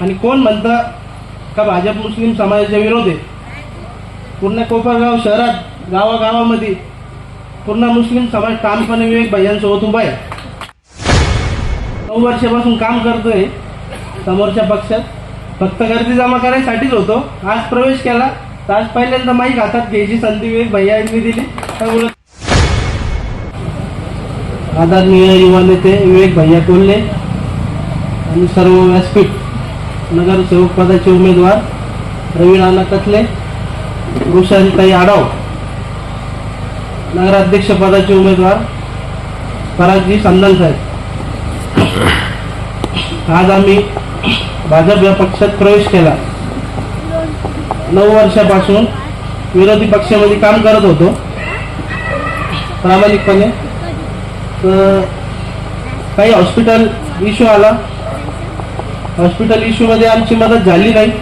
आणि कोण म्हणतं का भाजप मुस्लिम समाजाच्या विरोध? आहे पूर्ण कोपरगाव शहरात गावागावामध्ये पूर्ण मुस्लिम समाज ठामपणे विवेक भैयांसोबत उभा आहे. नऊ वर्षापासून काम करतोय समोरच्या पक्षात. फक्त गर्दी जमा करायसाठीच होतो. आज प्रवेश केला. तर आज पहिल्यांदा माईक हातात घ्यायची संधी विवेक भैया यांनी दिली त्यामुळे आदरणीय युवा नेते विवेक भैया कोल्हे आणि सर्व व्यासपीठ. नगरसेवक पदाचे उमेदवार रवी नाना कथले वृषालीताई आडाव. नगराध्यक्ष पदाचे उमेदवार परागजी संदन साहेब. आज आम्ही भाजप या पक्षात प्रवेश केला. नऊ वर्षापासून विरोधी पक्षामध्ये काम करत होतो. प्रामाणिकपणे. तर काही हॉस्पिटल इश्यू आला. हॉस्पिटल इश्यू मध्ये आमची मदत झाली नाही.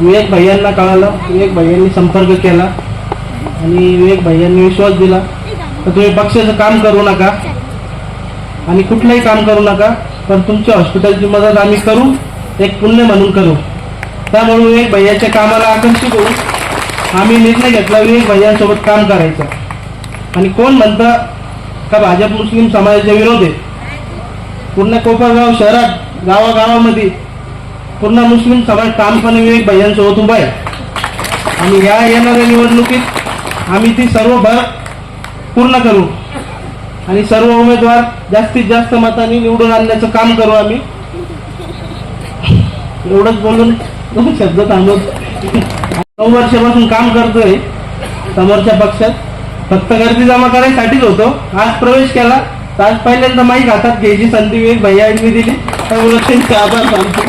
विवेक भैयांना कळालं. विवेक भैयांनी संपर्क केला. आणि विवेक भैयांनी विश्वास दिला. तर तुम्ही पक्षाचं काम करू नका. आणि कुठलंही काम करू नका. पण तुमच्या हॉस्पिटलची मदत आम्ही करू. एक पुण्य म्हणून करू. त्यामुळे विवेक भैयाच्या कामाला आकर्षित होऊन आम्ही निर्णय घेतला विवेक भैयांसोबत काम करायचं. आणि कोण म्हणतं का भाजप मुस्लिम समाजाच्या विरोध आहे? पूर्ण कोपरगाव शहरात गावागावामध्ये. पूर्ण मुस्लिम समाज ठामपणे विवेक भैयांसोबत उभा आहे. आणि या येणाऱ्या निवडणुकीत आम्ही ती सर्व भर पूर्ण करू. आणि सर्व उमेदवार जास्तीत जास्त मतांनी निवडून आणण्याचं काम करू आम्ही. एवढंच बोलून दोन शब्द थांबवत. नऊ वर्षापासून काम करतोय समोरच्या पक्षात. फक्त गर्दी जमा करायसाठीच होतो. आज प्रवेश केला. आज पहिल्यांदा माहीत हातात घ्यायची संधी विवेक भैया दिली. त्यामुळे त्यांचे आभार मानतो